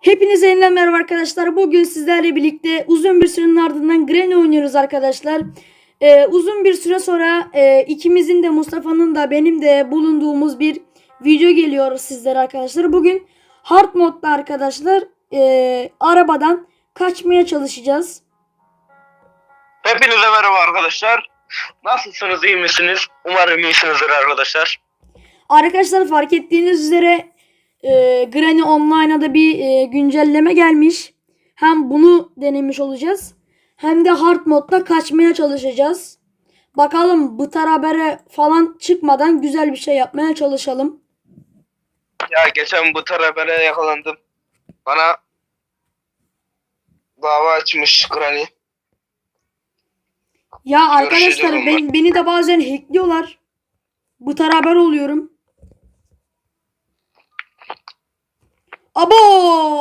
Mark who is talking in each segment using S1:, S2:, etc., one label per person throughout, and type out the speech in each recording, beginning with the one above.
S1: Hepinize yeniden merhaba arkadaşlar. Bugün sizlerle birlikte uzun bir sürenin ardından Granny oynuyoruz arkadaşlar. Ee, uzun bir süre sonra e, ikimizin de Mustafa'nın da benim de bulunduğumuz bir video geliyor sizlere arkadaşlar. Bugün hard modda arkadaşlar e, arabadan kaçmaya çalışacağız.
S2: Hepinize merhaba arkadaşlar. Nasılsınız, iyi misiniz? Umarım iyisinizdir arkadaşlar.
S1: Arkadaşlar fark ettiğiniz üzere e, Granny Online'a da bir e, güncelleme gelmiş. Hem bunu denemiş olacağız. Hem de hard modda kaçmaya çalışacağız. Bakalım bıtar habere falan çıkmadan güzel bir şey yapmaya çalışalım.
S2: Ya geçen bu habere yakalandım. Bana dava açmış Granny.
S1: Ya arkadaşlar ben, beni de bazen hackliyorlar. Bıtar haber oluyorum. Abo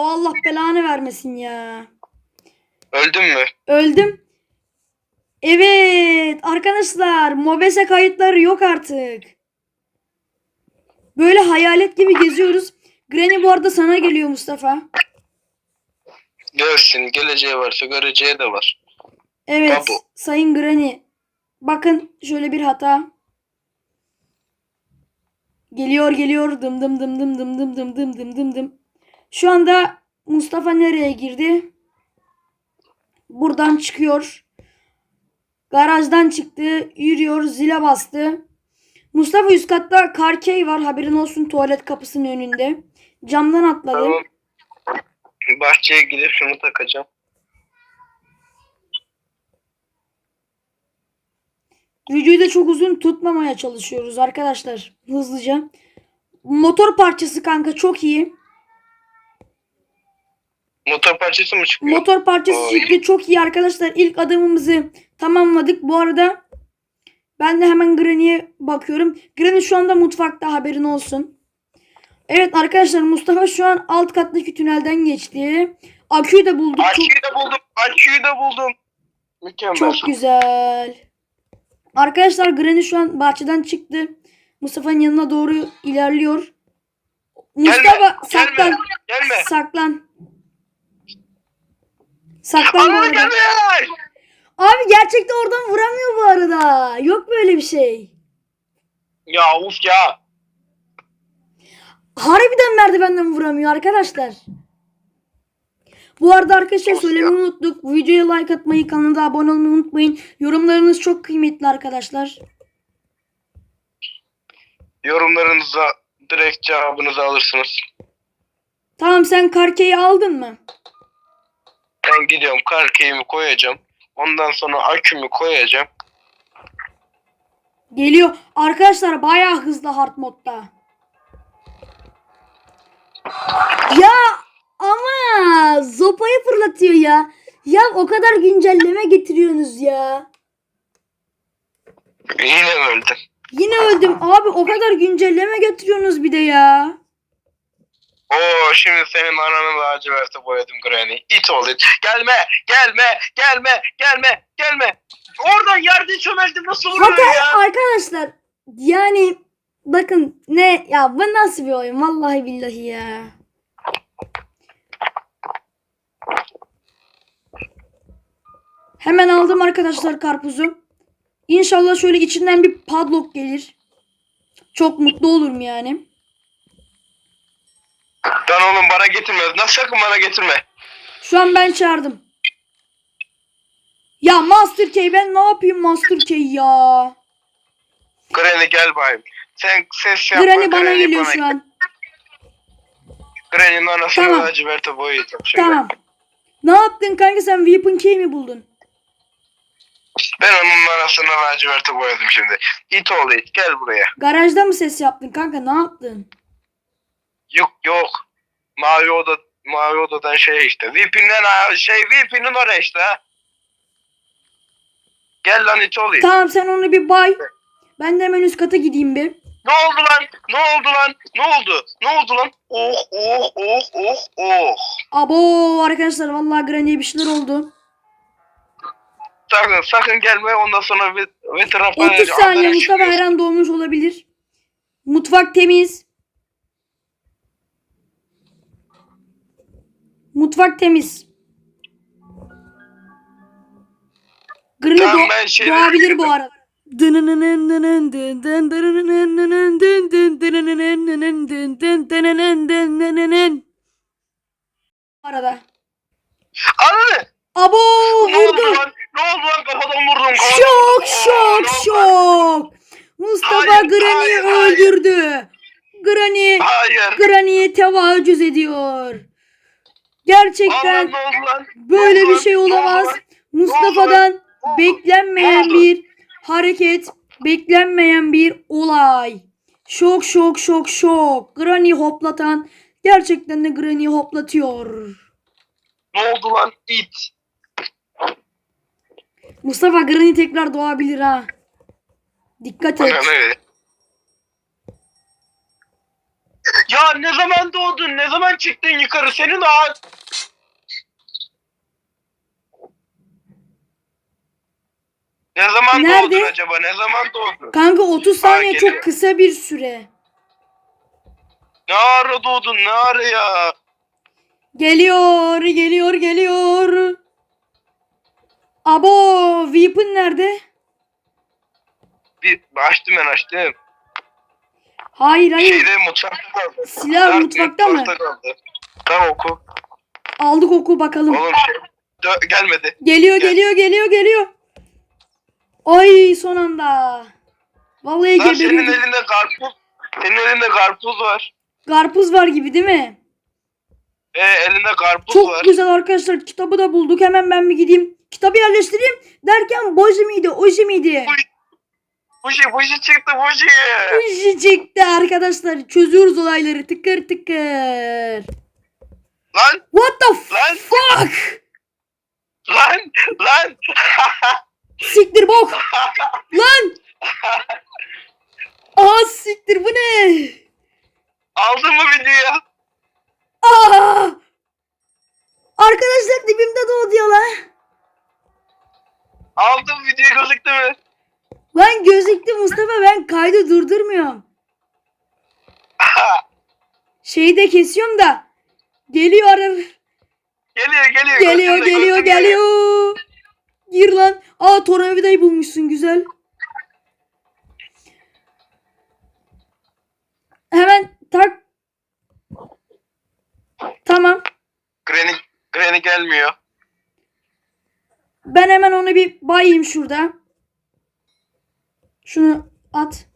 S1: Allah belanı vermesin ya.
S2: Öldün mü?
S1: Öldüm. Evet arkadaşlar Mobese kayıtları yok artık. Böyle hayalet gibi geziyoruz. Granny bu arada sana geliyor Mustafa.
S2: Görsün, geleceği varsa göreceği de var.
S1: Evet
S2: Tabu.
S1: Sayın Granny. Bakın şöyle bir hata. Geliyor geliyor dım dım dım dım dım dım dım dım dım dım dım. Şu anda Mustafa nereye girdi? Buradan çıkıyor. Garajdan çıktı. Yürüyor. Zile bastı. Mustafa üst katta karkey var. Haberin olsun tuvalet kapısının önünde. Camdan atladı.
S2: Tamam. Bahçeye gidip şunu takacağım.
S1: Videoyu da çok uzun tutmamaya çalışıyoruz arkadaşlar. Hızlıca. Motor parçası kanka çok iyi.
S2: Motor parçası mı çıkıyor?
S1: Motor parçası
S2: Oy.
S1: çıktı çok iyi arkadaşlar. İlk adımımızı tamamladık. Bu arada ben de hemen Granny'e bakıyorum. Granny şu anda mutfakta haberin olsun. Evet arkadaşlar Mustafa şu an alt kattaki tünelden geçti. Aküyü de bulduk.
S2: Aküyü de buldum. Aküyü de buldum. Mükemmel.
S1: çok güzel. Arkadaşlar Granny şu an bahçeden çıktı. Mustafa'nın yanına doğru ilerliyor. Mustafa saklan.
S2: Gelme.
S1: Saklan. Saklan arada.
S2: gelme.
S1: Abi gerçekten oradan vuramıyor bu arada. Yok böyle bir şey.
S2: Ya uf ya.
S1: Harbiden merdivenden vuramıyor arkadaşlar. Bu arada arkadaşlar
S2: Of
S1: söylemeyi
S2: ya.
S1: unuttuk. Videoya like atmayı, kanala abone olmayı unutmayın. Yorumlarınız çok kıymetli arkadaşlar.
S2: Yorumlarınıza direkt cevabınızı alırsınız.
S1: Tamam sen karkeyi aldın mı?
S2: Ben gidiyorum karkeyimi koyacağım. Ondan sonra akümü koyacağım.
S1: Geliyor. Arkadaşlar bayağı hızlı hard modda. Ya ama zopayı fırlatıyor ya. Ya o kadar güncelleme getiriyorsunuz ya.
S2: Yine öldüm.
S1: Yine öldüm. Abi o kadar güncelleme getiriyorsunuz bir de ya.
S2: Oo şimdi senin ananı laciverte boyadım Granny. İt ol it. Gelme, gelme, gelme, gelme, gelme. Oradan yerde çömeldim nasıl oluyor
S1: Hatta
S2: ya?
S1: arkadaşlar yani bakın ne ya bu nasıl bir oyun vallahi billahi ya. Hemen aldım arkadaşlar karpuzu. İnşallah şöyle içinden bir padlock gelir. Çok mutlu olurum yani.
S2: Lan oğlum bana getirme. Nasıl sakın bana getirme.
S1: Şu an ben çağırdım. Ya Master Key ben ne yapayım Master Key ya?
S2: Granny gel bayım. Sen ses yapma.
S1: Granny bana geliyor şu an.
S2: Granny'nin anasını
S1: Tamam.
S2: laciverte boyayacağım.
S1: Tamam. Ne yaptın kanka sen Weapon Key mi buldun?
S2: Ben onun anasını laciverte boyadım şimdi. İt ol it. Gel buraya.
S1: Garajda mı ses yaptın kanka ne yaptın?
S2: Yok yok. Mavi oda mavi odadan şey işte. VIP'inden ha- şey VIP'inin oraya işte. Gel lan it ol it.
S1: Tamam sen onu bir bay. Ben de hemen üst kata gideyim bir.
S2: Ne oldu lan? Ne oldu lan? Ne oldu? Ne oldu lan? Oh oh oh oh oh.
S1: Abo arkadaşlar vallahi Granny'e bir şeyler oldu.
S2: Sakın sakın gelme ondan sonra vet veteran
S1: 30 saniye Mustafa her an doğmuş olabilir. Mutfak temiz. Mutfak temiz. Granny
S2: Tamam,
S1: do-
S2: şeyleri
S1: doğabilir bu arada. Bu arada.
S2: Anne!
S1: Abo
S2: Ne oldu
S1: vurdu.
S2: lan? Ne oldu lan? Kafadan vurdum. kafadan
S1: Şok
S2: vurdum.
S1: Şok
S2: ne oldu?
S1: şok. Mustafa
S2: Hayır,
S1: Granny'i
S2: hayır,
S1: öldürdü. Granny
S2: Hayır.
S1: Granny'ye tevacüz ediyor. Gerçekten böyle bir şey olamaz. Mustafa'dan beklenmeyen bir hareket, beklenmeyen bir olay. Şok şok şok şok. Granny hoplatan gerçekten de Granny hoplatıyor.
S2: Ne oldu lan? İt.
S1: Mustafa Granny tekrar doğabilir ha. Dikkat et.
S2: Ananı. Ya ne zaman doğdun? Ne zaman çıktın yukarı? Senin ağ... Ne zaman
S1: Nerede?
S2: doğdun acaba? Ne zaman doğdun?
S1: Kanka 30 saniye çok kısa bir süre.
S2: Ne ara doğdun? Ne ara ya?
S1: Geliyor, geliyor, geliyor. Abo, Weapon nerede?
S2: Bir açtım ben açtım.
S1: Hayır, hayır.
S2: Şeyde mutfakta kaldı.
S1: Silah
S2: Dört
S1: mutfakta mı?
S2: kaldı. Tamam oku.
S1: Aldık oku bakalım.
S2: Oğlum şey Dö- gelmedi.
S1: Geliyor,
S2: Gel.
S1: geliyor, geliyor, geliyor. Ay son anda. Vallahi
S2: Lan senin elinde karpuz. Senin elinde karpuz var.
S1: Karpuz var gibi değil mi?
S2: E elinde karpuz
S1: Çok
S2: var.
S1: güzel arkadaşlar. Kitabı da bulduk. Hemen ben bir gideyim. Kitabı yerleştireyim. Derken boji miydi, oji miydi?
S2: Buji buji çıktı buji.
S1: Oji çıktı arkadaşlar. Çözüyoruz olayları. Tıkır tıkır.
S2: Lan
S1: What the
S2: lan
S1: fuck?
S2: lan lan.
S1: Siktir bok. Lan. Aa siktir bu ne?
S2: Aldın mı videoyu?
S1: Aa! Arkadaşlar dibimde doğdu ya lan.
S2: Aldım videoyu gözüktü mü?
S1: Lan gözüktü Mustafa ben kaydı durdurmuyorum. Şeyi de kesiyorum da. Geliyor ara-
S2: geliyor geliyor.
S1: Geliyor
S2: gözümde,
S1: geliyor
S2: gözümde.
S1: geliyor. Gir lan. Aa tornavidayı bulmuşsun güzel. Hemen tak. Tamam.
S2: Granny, Granny gelmiyor.
S1: Ben hemen onu bir bayayım şurada. Şunu at.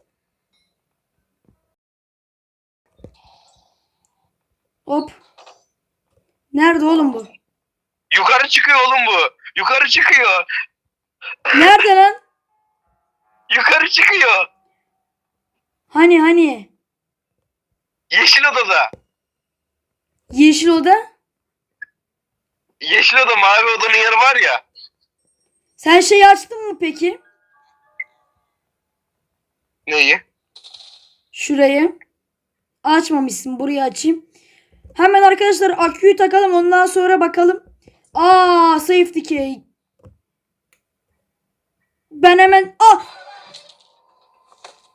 S1: Hop. Nerede oğlum bu?
S2: Yukarı çıkıyor oğlum bu. Yukarı çıkıyor.
S1: Nerede lan?
S2: Yukarı çıkıyor.
S1: Hani hani?
S2: Yeşil odada.
S1: Yeşil oda?
S2: Yeşil oda mavi odanın yanı var ya.
S1: Sen şeyi açtın mı peki?
S2: Neyi?
S1: Şurayı. Açmamışsın. Burayı açayım. Hemen arkadaşlar aküyü takalım. Ondan sonra bakalım. Aa safety key. Ben hemen... Ah!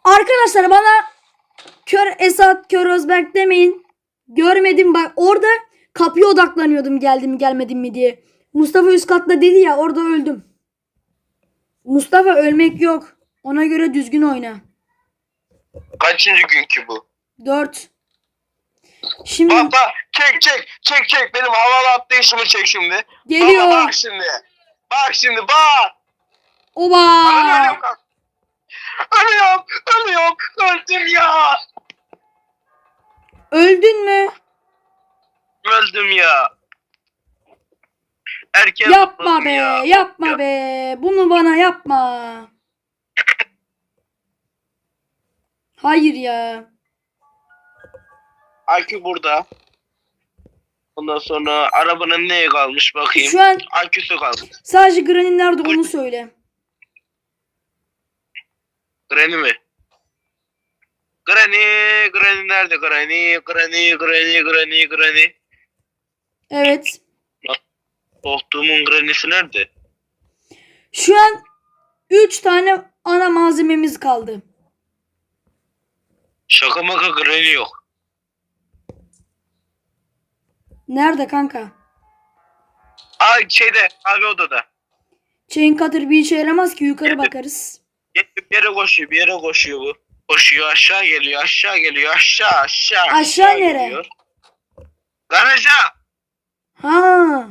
S1: Arkadaşlar bana kör Esat, kör Özberk demeyin. Görmedim bak. Orada kapıya odaklanıyordum geldim gelmedim mi diye. Mustafa üst katta dedi ya orada öldüm. Mustafa ölmek yok. Ona göre düzgün oyna.
S2: Kaçıncı gün ki bu?
S1: 4. Şimdi
S2: Bak bak çek çek çek çek benim havalı atlayışımı çek şimdi.
S1: geliyor.
S2: Baba bak şimdi. Bak şimdi bak.
S1: Oba.
S2: Ölüyorum. Ölüyorum. Ölüyorum. Öldüm ya.
S1: Öldün mü?
S2: Öldüm ya. Erken
S1: Yapma be,
S2: ya.
S1: yapma
S2: Ya.
S1: be. Bunu bana yapma. Hayır ya.
S2: Akü burada. Ondan sonra arabanın neye kalmış bakayım.
S1: Şu an
S2: Aküsü kalmış.
S1: sadece Granny nerede onu söyle.
S2: Granny mi? Granny, Granny nerede Granny? Granny, Granny, Granny, Granny.
S1: Evet.
S2: Korktuğumun Granny'si nerede?
S1: Şu an 3 tane ana malzememiz kaldı.
S2: Şaka maka Granny yok.
S1: Nerede kanka?
S2: Aa şeyde abi odada.
S1: Chain cutter bir işe yaramaz ki yukarı bakarız.
S2: Bir yere koşuyor bir yere koşuyor bu. Koşuyor aşağı geliyor aşağı geliyor aşağı aşağı.
S1: Aşağı nere?
S2: geliyor. Garaja.
S1: Ha.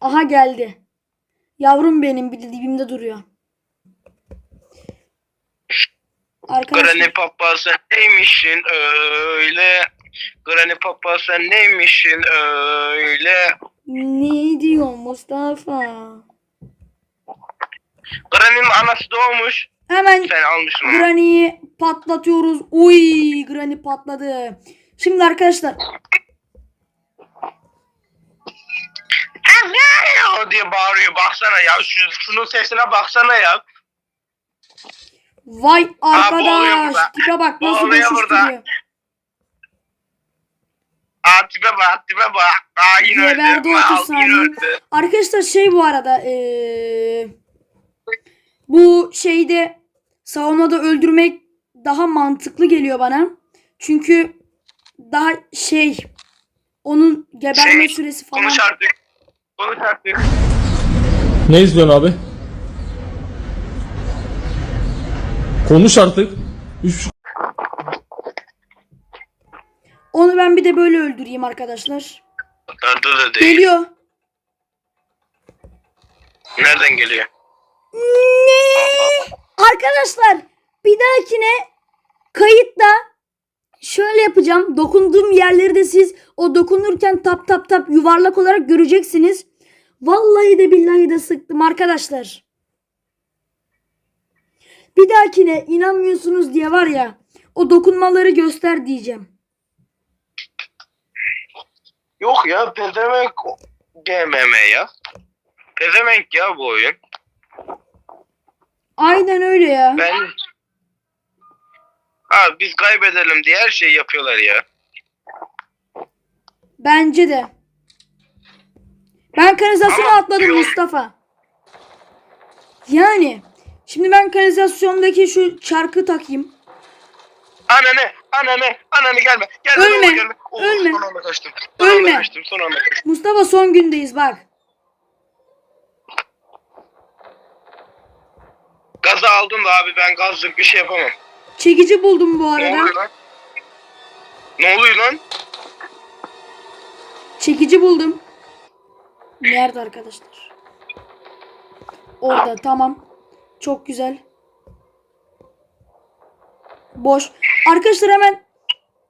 S1: Aha geldi. Yavrum benim bir de dibimde duruyor. Arkadaşlar
S2: Granny Papa sen neymişsin öyle? Granny Papa sen neymişsin öyle?
S1: ne diyor Mustafa?
S2: Granny'nin anası doğmuş.
S1: Hemen
S2: Sen almışsın onu.
S1: Granny'yi patlatıyoruz. Uy Granny patladı. Şimdi arkadaşlar
S2: O diye bağırıyor baksana ya şu, şunun sesine baksana ya.
S1: Vay arkadaş
S2: burada.
S1: tipe bak nasıl koşuşturuyor.
S2: Aa tipe bak tipe bak. Aa yine
S1: Geberdi
S2: öldü.
S1: 30
S2: Aa, yine
S1: saniye.
S2: öldü.
S1: Arkadaşlar şey bu arada eee, bu şeyde saunada öldürmek daha mantıklı geliyor bana. Çünkü daha şey onun geberme
S2: Şey,
S1: süresi falan.
S2: Konuş artık. Konuş artık.
S3: Ne izliyorsun abi? Konuş artık. Üç
S1: Onu ben bir de böyle öldüreyim arkadaşlar.
S2: Nerede de değil.
S1: Geliyor.
S2: Nereden geliyor?
S1: Ne? Arkadaşlar bir dahakine kayıtta şöyle yapacağım. Dokunduğum yerleri de siz o dokunurken tap tap tap yuvarlak olarak göreceksiniz. Vallahi de billahi de sıktım arkadaşlar. Bir dahakine inanmıyorsunuz diye var ya o dokunmaları göster diyeceğim.
S2: Yok ya pezevenk GMM ya. Pezevenk ya bu oyun.
S1: Aynen öyle ya.
S2: Ben... Abi biz kaybedelim diye her şeyi yapıyorlar ya.
S1: Bence de. Ben kanalizasyona
S2: Ama
S1: atladım Mustafa. Yani şimdi ben kanalizasyondaki şu çarkı takayım.
S2: Ananı, ananı, ananı gelme. Gelme,
S1: Ölme,
S2: ne olur gelme. Oh,
S1: ölme.
S2: Son anda kaçtım. Son
S1: Ölme.
S2: anda kaçtım, son anda kaçtım.
S1: Mustafa son gündeyiz bak.
S2: Gazı aldım da abi ben gazlık bir şey yapamam.
S1: Çekici buldum bu
S2: Ne
S1: arada.
S2: oluyor lan? Ne oluyor lan?
S1: Çekici buldum. Nerede arkadaşlar? Orada tamam. Çok güzel. Boş. Arkadaşlar hemen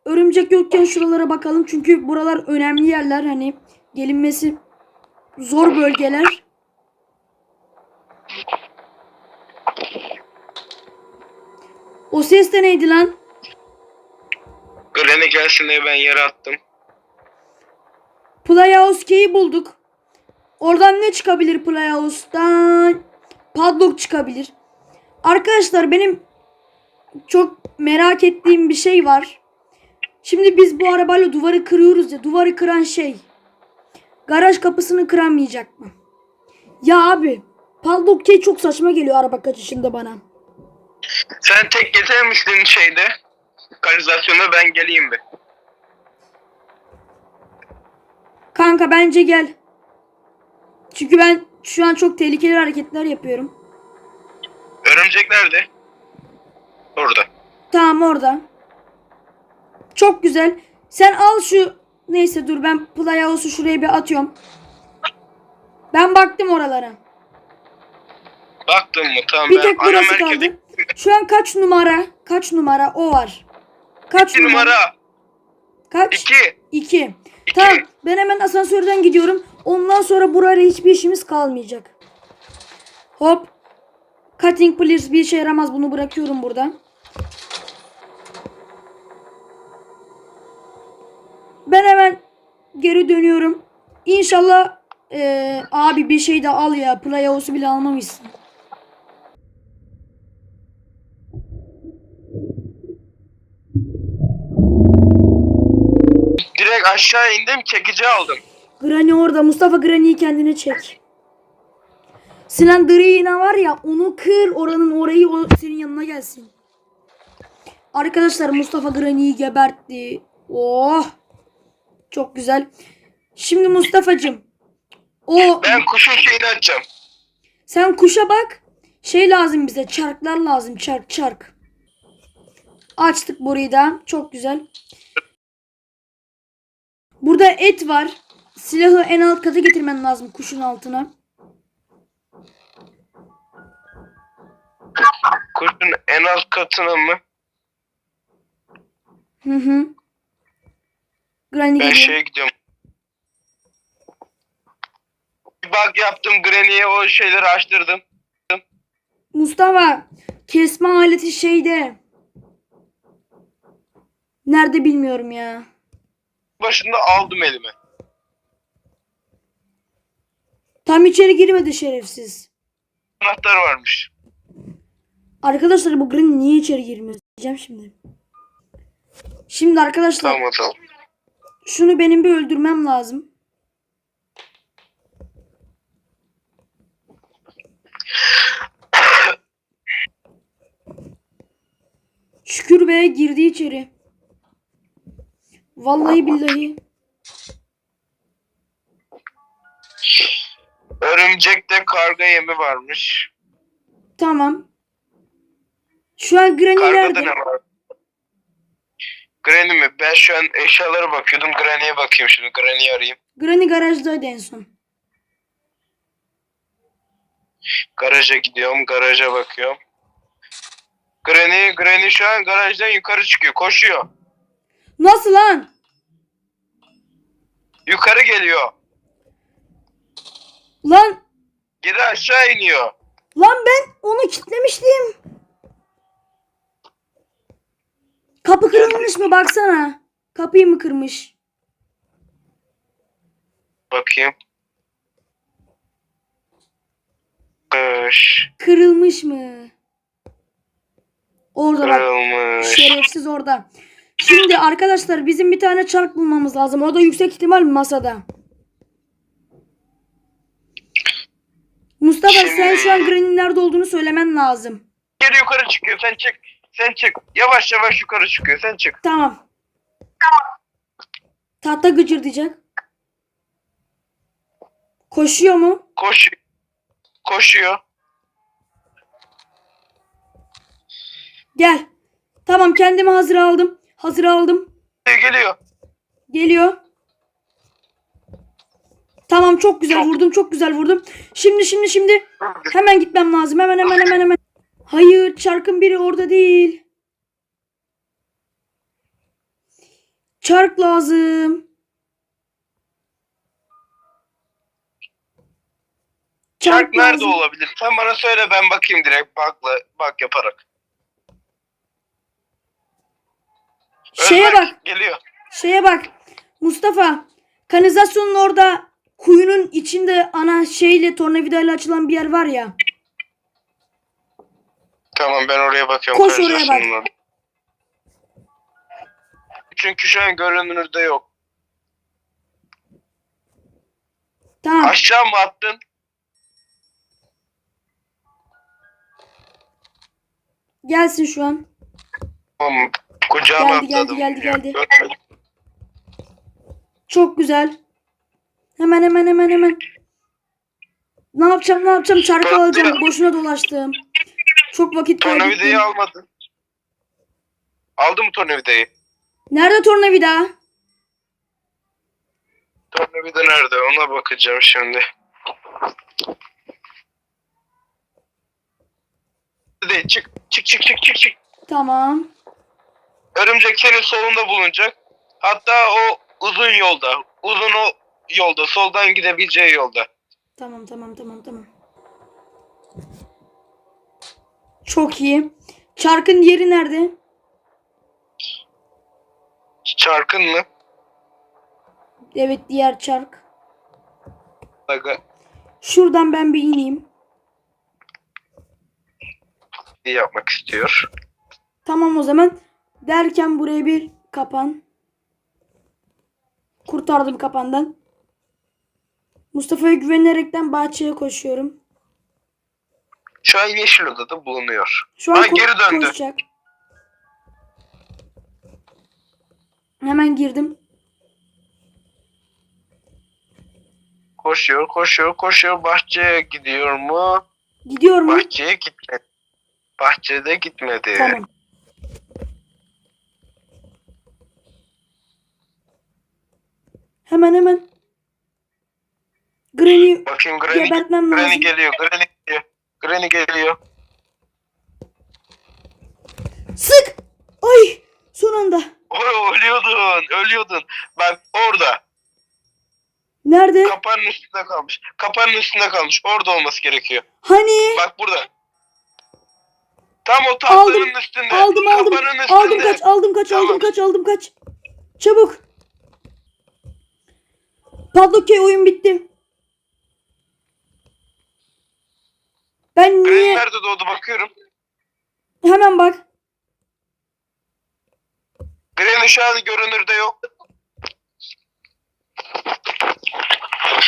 S1: örümcek yokken şuralara bakalım. Çünkü buralar önemli yerler. Hani gelinmesi zor bölgeler. O ses de neydi lan?
S2: Granny gelsin diye ben yere attım.
S1: Playhouse Key'i bulduk. Oradan ne çıkabilir Playhouse'dan? Padlock çıkabilir. Arkadaşlar benim çok merak ettiğim bir şey var. Şimdi biz bu arabayla duvarı kırıyoruz ya. Duvarı kıran şey. Garaj kapısını kıramayacak mı? Ya abi. Padlock Key çok saçma geliyor araba kaçışında bana.
S2: Sen tek getirmiştin şeyde. Kanalizasyonda ben geleyim bir.
S1: Kanka bence gel. Çünkü ben şu an çok tehlikeli hareketler yapıyorum.
S2: Örümcek nerede? Orada.
S1: Tamam orada. Çok güzel. Sen al şu neyse dur ben Playhouse'u şuraya bir atıyorum. Ben baktım oralara.
S2: Baktın mı? Tamam
S1: Bir
S2: ben
S1: tek
S2: ana
S1: burası
S2: merkeze
S1: kaldı. Şu an kaç numara? Kaç numara o var? Kaç
S2: İki numara.
S1: Kaç?
S2: İki.
S1: İki. Tamam ben hemen asansörden gidiyorum. Ondan sonra burayla hiçbir işimiz kalmayacak. Hop. Cutting please bir işe yaramaz bunu bırakıyorum burada. Ben hemen geri dönüyorum. İnşallah eee, abi bir şey de al ya. Playhouse'u bile almamışsın.
S2: Direkt aşağı indim çekici aldım.
S1: Granny orada. Mustafa Granny'yi kendine çek. Sinan Drina var ya onu kır oranın orayı o senin yanına gelsin. Arkadaşlar Mustafa Granny'yi gebertti. Oh. Çok güzel. Şimdi Mustafa'cım O
S2: Ben kuşun şeyini açacağım.
S1: sen kuşa bak. Şey lazım bize. Çarklar lazım. Çark çark. Açtık burayı da. Çok güzel. Burada et var. Silahı en alt kata getirmen lazım kuşun altına.
S2: Kuşun en alt katına mı?
S1: Hı hı. Granny
S2: Ben
S1: geliyor.
S2: şeye gidiyorum. Bir bak yaptım Granny'e o şeyleri açtırdım.
S1: Mustafa kesme aleti şeyde. Nerede bilmiyorum ya.
S2: Başında aldım elime.
S1: Tam içeri girmedi şerefsiz.
S2: Anahtar varmış.
S1: Arkadaşlar bu Granny niye içeri girmiyor? Diyeceğim şimdi. Şimdi arkadaşlar
S2: Tamam tamam.
S1: şunu benim bir öldürmem lazım. Şükür be girdi içeri. Vallahi billahi.
S2: Örümcekte karga yemi varmış.
S1: Tamam. Şu an Granny
S2: Kargada
S1: nerede?
S2: ne var? Granny mi? Ben şu an eşyalara bakıyordum. Granny'e bakayım şimdi. Granny'yi arayayım.
S1: Granny garajdaydı en son.
S2: Garaja gidiyorum. Garaja bakıyorum. Granny, Granny şu an garajdan yukarı çıkıyor. Koşuyor.
S1: Nasıl lan?
S2: Yukarı geliyor.
S1: Lan
S2: Geri aşağı iniyor.
S1: lan ben onu kilitlemiştim. Kapı kırılmış mı baksana. Kapıyı mı kırmış?
S2: Bakayım. Kış.
S1: Kırılmış mı? Orada bak.
S2: Kırılmış.
S1: Şerefsiz orada. Şimdi arkadaşlar bizim bir tane çark bulmamız lazım. O da yüksek ihtimal masada. Mustafa sen şu an Granny'nin nerede olduğunu söylemen lazım.
S2: Geri yukarı çıkıyor. Sen çık. Sen çık. Yavaş yavaş yukarı çıkıyor. Sen çık.
S1: Tamam. Tahta gıcırdayacak. Koşuyor mu?
S2: Koş. Koşuyor.
S1: Gel. Tamam kendimi hazır aldım. Hazır aldım.
S2: Geliyor.
S1: Geliyor. Tamam çok güzel vurdum. Çok güzel vurdum. Şimdi şimdi şimdi hemen gitmem lazım. Hemen hemen hemen hemen. Hayır çarkın biri orada değil. Çark lazım.
S2: Çark nerede
S1: lazım.
S2: olabilir? Sen bana söyle ben bakayım direkt bakla bak yaparak.
S1: Şeye bak.
S2: Geliyor.
S1: Şeye bak. Mustafa. Kanalizasyonun orada kuyunun içinde ana şeyle tornavidayla açılan bir yer var ya.
S2: Tamam ben oraya bakıyorum.
S1: Koş oraya bak.
S2: Çünkü şu an görünürde yok.
S1: Tamam.
S2: Aşağı mı attın?
S1: Gelsin şu an.
S2: Tamam. Kucağıma
S1: Geldi, geldi,
S2: atladım.
S1: geldi, geldi.
S2: Görmedim.
S1: Çok güzel. Hemen hemen hemen hemen. Ne yapacağım ne yapacağım çarkı alacağım. Boşuna dolaştım. Çok vakit
S2: Tornavidayı
S1: kaybettim.
S2: almadın. Aldın mı tornavidayı?
S1: Nerede tornavida?
S2: Tornavida nerede? Ona bakacağım şimdi. Hadi çık çık çık çık çık çık.
S1: Tamam.
S2: Örümcek senin solunda bulunacak. Hatta o uzun yolda. Uzun o yolda. Soldan gidebileceği yolda.
S1: Tamam tamam tamam tamam. Çok iyi. Çarkın yeri nerede?
S2: Çarkın mı?
S1: Evet diğer çark.
S2: Aga,
S1: Şuradan ben bir ineyim.
S2: iyi yapmak istiyor.
S1: Tamam o zaman. Derken buraya bir kapan. Kurtardım kapandan. Mustafa'ya güvenerekten bahçeye koşuyorum.
S2: Şu an yeşil odada bulunuyor.
S1: Şu an ko-
S2: geri döndü.
S1: koşacak. Hemen girdim.
S2: Koşuyor, koşuyor, koşuyor. Bahçeye gidiyor mu?
S1: Gidiyor mu?
S2: Bahçeye gitmedi. Bahçede gitmedi.
S1: Tamam. Hemen hemen. Granny
S2: Bakayım Granny,
S1: Gebertmem
S2: Granny
S1: lazım.
S2: geliyor, Granny geliyor. Granny geliyor.
S1: sık. Ay son anda.
S2: Oy, ölüyordun, ölüyordun. Bak orada.
S1: Nerede?
S2: Kapağın üstünde kalmış. Kapağın üstünde kalmış. Orada olması gerekiyor.
S1: Hani?
S2: Bak burada. Tam o tahtanın üstünde.
S1: Aldım aldım.
S2: Üstünde.
S1: Aldım kaç aldım kaç aldım
S2: Tamam.
S1: kaç aldım kaç. Çabuk. Padlock oyun bitti. Ben niye
S2: nerede doğdu bakıyorum.
S1: hemen bak.
S2: Granny şu an görünürde yok.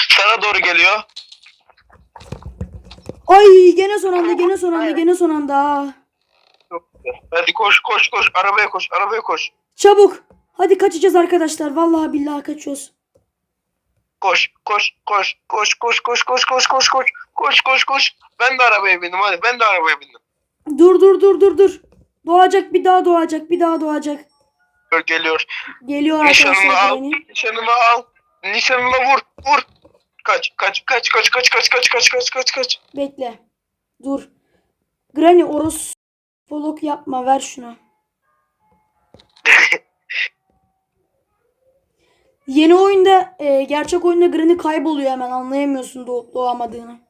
S2: Sana doğru geliyor.
S1: Ay gene son anda gene son anda gene son anda.
S2: Hadi koş koş koş. Arabaya koş. Arabaya koş.
S1: Çabuk. Hadi kaçacağız arkadaşlar. Vallahi billahi kaçıyoruz.
S2: Koş koş koş koş koş koş koş koş koş koş koş koş koş. Ben de arabaya bindim hadi. Ben de arabaya bindim.
S1: Dur dur dur dur dur. Doğacak bir daha doğacak bir daha doğacak.
S2: Geliyor.
S1: Geliyor
S2: Nişanını
S1: arkadaşlar
S2: al.
S1: Granny.
S2: Nişanını al. Nişanına vur. Vur. Kaç kaç kaç kaç kaç kaç kaç kaç kaç kaç kaç.
S1: Bekle. Dur. Granny oros polok yapma ver şunu. Yeni oyunda e, gerçek oyunda Granny kayboluyor hemen anlayamıyorsun doğup doğamadığını.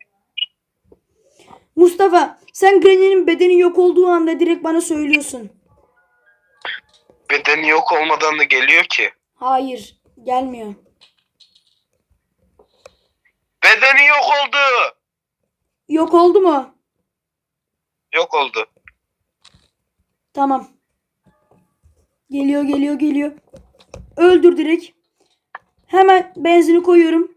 S1: Mustafa sen Granny'nin bedeni yok olduğu anda direkt bana söylüyorsun.
S2: Bedeni yok olmadan da geliyor ki.
S1: Hayır gelmiyor.
S2: Bedeni yok oldu.
S1: Yok oldu mu?
S2: Yok oldu.
S1: Tamam. Geliyor geliyor geliyor. Öldür direkt. Hemen benzini koyuyorum.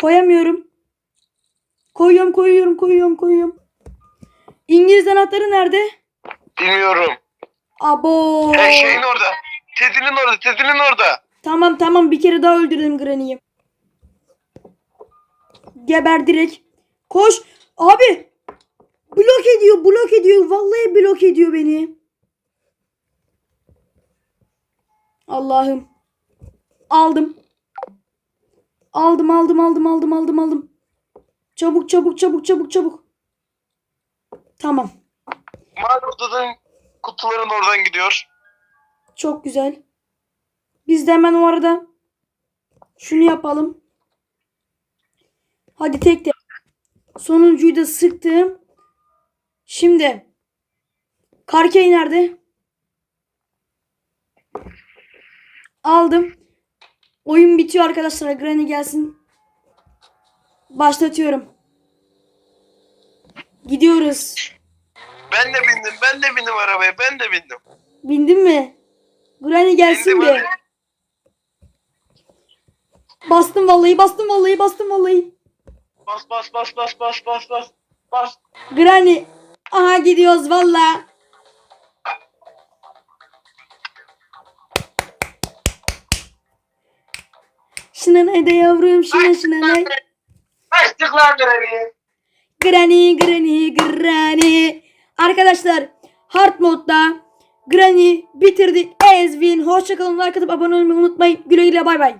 S1: Koyamıyorum. Koyuyorum koyuyorum koyuyorum koyuyorum. İngiliz anahtarı nerede?
S2: Bilmiyorum.
S1: Abo.
S2: Hey şeyin orada. Teddy'nin orada. Teddy'nin orada.
S1: Tamam tamam bir kere daha öldürelim Granny'yi. Geber direkt. Koş. Abi. Blok ediyor blok ediyor. Vallahi blok ediyor beni. Allah'ım. Aldım. Aldım aldım aldım aldım aldım aldım. Çabuk çabuk çabuk çabuk çabuk. Tamam.
S2: Odanın kutuların oradan gidiyor.
S1: Çok güzel. Biz de hemen o arada şunu yapalım. Hadi tek tek. Sonuncuyu da sıktım. Şimdi Karkey nerede? Aldım. Oyun bitiyor arkadaşlar. Granny gelsin. Başlatıyorum. Gidiyoruz.
S2: Ben de bindim. Ben de bindim arabaya. Ben de bindim.
S1: Bindin mi? Granny gelsin
S2: Bindim
S1: bir.
S2: hadi.
S1: Bastım vallahi bastım vallahi bastım vallahi.
S2: Bas bas bas bas bas bas bas. Bas.
S1: Granny. Aha gidiyoruz valla. Şınanay da yavrum şına şınanay.
S2: Açtık lan Granny.
S1: Granny granny granny. Arkadaşlar hard modda Granny bitirdik. Ezvin. Hoşçakalın. Like atıp abone olmayı unutmayın. Güle güle bay bay.